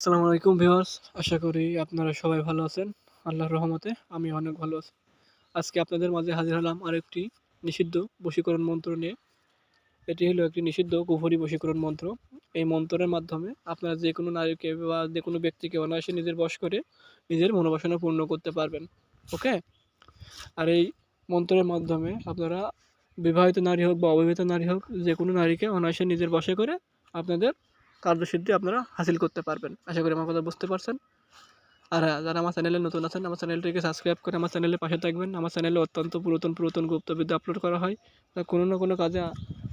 আসসালামু আলাইকুম ভিউয়ার্স, আশা করি আপনারা সবাই ভালো আছেন। আল্লাহর রহমতে আমি অনেক ভালো আছি। আজকে আপনাদের মাঝে হাজির হলাম আরেকটি নিষিদ্ধ বশীকরণ মন্ত্র নিয়ে। এটি হলো একটি নিষিদ্ধ কুফরি বশীকরণ মন্ত্র। এই মন্ত্রের মাধ্যমে আপনারা যে কোনো নারীকে বা যে কোনো ব্যক্তিকে অনায়াসে নিজের বশ করে নিজের মনোবাসনা পূর্ণ করতে পারবেন, ওকে? আর এই মন্ত্রের মাধ্যমে আপনারা বিবাহিত নারী হোক বা অবিবাহিত নারী হোক, যে কোনো নারীকে অনায়াসে নিজের বশে করে আপনাদের কার্যসিদ্ধি আপনারা হাসিল করতে পারবেন। আশা করি আমার কথা বুঝতে পারছেন। আর হ্যাঁ যারা আমার চ্যানেলে নতুন আছেন, আমার চ্যানেলটিকে সাবস্ক্রাইব করে আমার চ্যানেলের পাশে থাকবেন। আমার চ্যানেলে অত্যন্ত পুরাতন পুরাতন গুপ্তবিদ্যা আপলোড করা হয়। তা কোনো না কোনো কাজে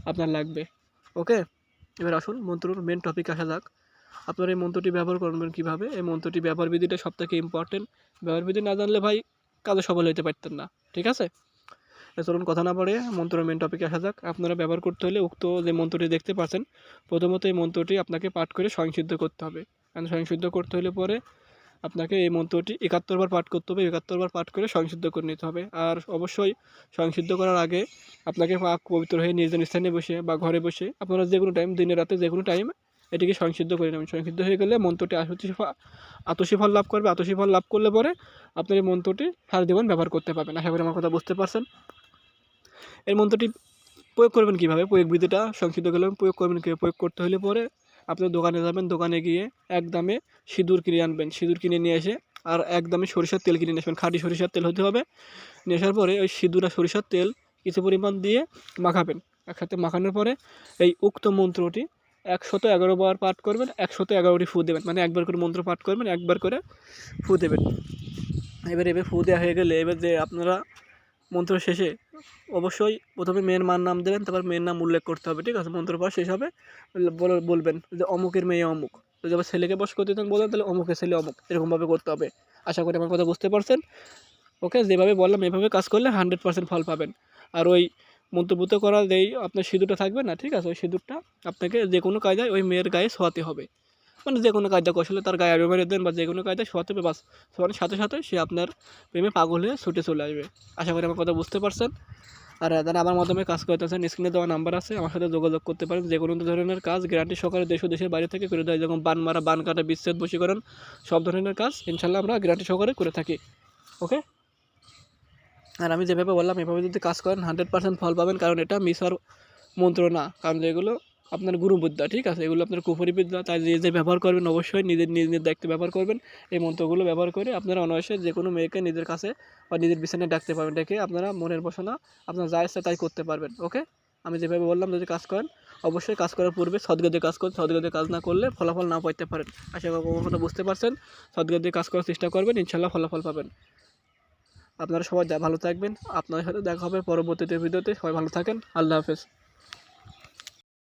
আপনার লাগবে। ওকে? এবার আসুন, মন্ত্রর মেন টপিক আসা যাক। আপনারা এই মন্ত্রটি ব্যবহার করবেন কীভাবে? এই মন্ত্রটি ব্যবহার বিধিটা সব থেকে ইম্পর্টেন্ট ব্যবহার বিধি না জানলে ভাই কাজে সফল হতে পারতেন না। ঠিক আছে? চলুন কথা না পড়ে মন্ত্রের মেন টপিকে আসা যাক। আপনারা ব্যবহার করতে হলে উক্ত যে মন্ত্রটি দেখতে পাচ্ছেন, প্রথমত এই মন্ত্রটি আপনাকে পাঠ করে স্বয়ংসিদ্ধ করতে হবে। কারণ স্বয়ংসিদ্ধ করতে হলে পরে আপনাকে এই মন্ত্রটি একাত্তর বার পাঠ করতে হবে, একাত্তর বার পাঠ করে স্বয়ংসিদ্ধ করে নিতে হবে। আর অবশ্যই স্বয়ংসিদ্ধ করার আগে আপনাকে পাক পবিত্র হয়ে নিজের স্থানে বসে বা ঘরে বসে আপনারা যে কোনো টাইম দিনে রাতে যে কোনো টাইম এটিকে স্বয়ংসিদ্ধ করে নেবেন। স্বয়ংসিদ্ধ হয়ে গেলে মন্ত্রটি আতসী ফল লাভ করবে। আতসী ফল লাভ করলে পরে আপনার এই মন্ত্রটি সারা জীবন ব্যবহার করতে পারবেন। আশা করি আমার কথা বুঝতে পারছেন। এই মন্ত্রটি প্রয়োগ করবেন কীভাবে? প্রয়োগ বিধিটা সংক্ষিপ্ত করলাম। প্রয়োগ করবেন কীভাবে? প্রয়োগ করতে হলে পরে আপনি দোকানে যাবেন। দোকানে গিয়ে এক দামে সিঁদুর কিনে আনবেন। সিঁদুর কিনে নিয়ে এসে আর এক দামে সরিষার তেল কিনে নিয়ে আসবেন। খাঁটি সরিষার তেল হতে হবে। নিয়ে আসার পরে ওই সিঁদুর আর সরিষার তেল কিছু পরিমাণ দিয়ে মাখাবেন। একসাথে মাখানোর পরে এই উক্ত মন্ত্রটি একশত এগারো বার পাঠ করবেন। একশত এগারোটি ফু দেবেন। মানে একবার করে মন্ত্র পাঠ করবেন, একবার করে ফু দেবেন। এবার এবার ফু দেওয়া হয়ে গেলে এবার যে আপনারা মন্ত্র শেষে অবশ্যই প্রথমে মেয়ের মার নাম দেবেন, তারপর মেয়ের নাম উল্লেখ করতে হবে, ঠিক আছে? মন্ত্র পাঠ শেষ হবে। বল- বলবেন যে অমুকের মেয়ে অমুক। যদি আবার ছেলেকে বস করতে চান বলেন, তাহলে অমুকের ছেলে অমুক। এরকমভাবে করতে হবে। আশা করি আমার কথা বুঝতে পারছেন। ওকে, যেভাবে বললাম, এভাবে কাজ করলে হান্ড্রেড পার্সেন্ট ফল পাবেন। আর ওই মন্ত্রভূত করা যেই আপনার সিঁদুরটা থাকবে না, ঠিক আছে? ওই সিঁদুরটা আপনাকে যে কোনো কায়দায় ওই মেয়ের গায়ে শোয়াতে হবে। মানে যে কোনো কায়দা কৌশলে তার গায়ে আরও মেরে দেন বা যে কোনো কায়দায় শোয়াতে বাস শোয়ানোর সাথে সাথে সে আপনার প্রেমে পাগল হয়ে ছুটে চলে আসবে। আশা করি আমার কথা বুঝতে পারছেন। আর যারা আমার মাধ্যমে কাজ করতেছেন স্ক্রিনে দেওয়া নাম্বার আছে, আমার সাথে যোগাযোগ করতে পারেন। যে কোনো ধরনের কাজ গ্যারান্টি সহকারে দেশ ও দেশের বাইরে থেকে করে দেয় যেমন বান মারা, বান কাটা, বিচ্ছেদ, বশীকরণ, সব ধরনের কাজ ইনশাল্লাহ আমরা গ্যারান্টি সহকারে করে থাকি। ওকে আর আমি যেভাবে বললাম, এভাবে যদি কাজ করেন হান্ড্রেড পার্সেন্ট ফল পাবেন। কারণ এটা মিশার মন্ত্র না কারণ যেগুলো আপনার গুরুবিদ্যা ঠিক আছে? এগুলো আপনার কুফরি বিদ্যা তাই যে যে ব্যবহার করবেন অবশ্যই নিজের নিজ নিজ দায়িত্বে ব্যবহার করবেন। এই মন্ত্রগুলো ব্যবহার করে আপনারা অনায়াসে যে কোনো মেয়েকে নিজের কাছে বা নিজের বিছানায় ডাকতে পারবেন, ডেকে আপনারা মনের বসনা, আপনার যা ইচ্ছা তাই করতে পারবেন, ওকে? আমি যেভাবে বললাম যদি কাজ করেন, অবশ্যই কাজ করার পূর্বে সদগতে কাজ করতে সদগতে কাজ না করলে ফলাফল না পাইতে পারেন। আশা করি কথা বুঝতে পারছেন। সদগতে কাজ করার চেষ্টা করবেন ইনশাল্লাহ ফলাফল পাবেন। আপনারা সবাই ভালো থাকবেন। আপনাদের সাথে দেখা হবে পরবর্তীতে ভিডিওতে। সবাই ভালো থাকেন। আল্লাহ হাফেজ।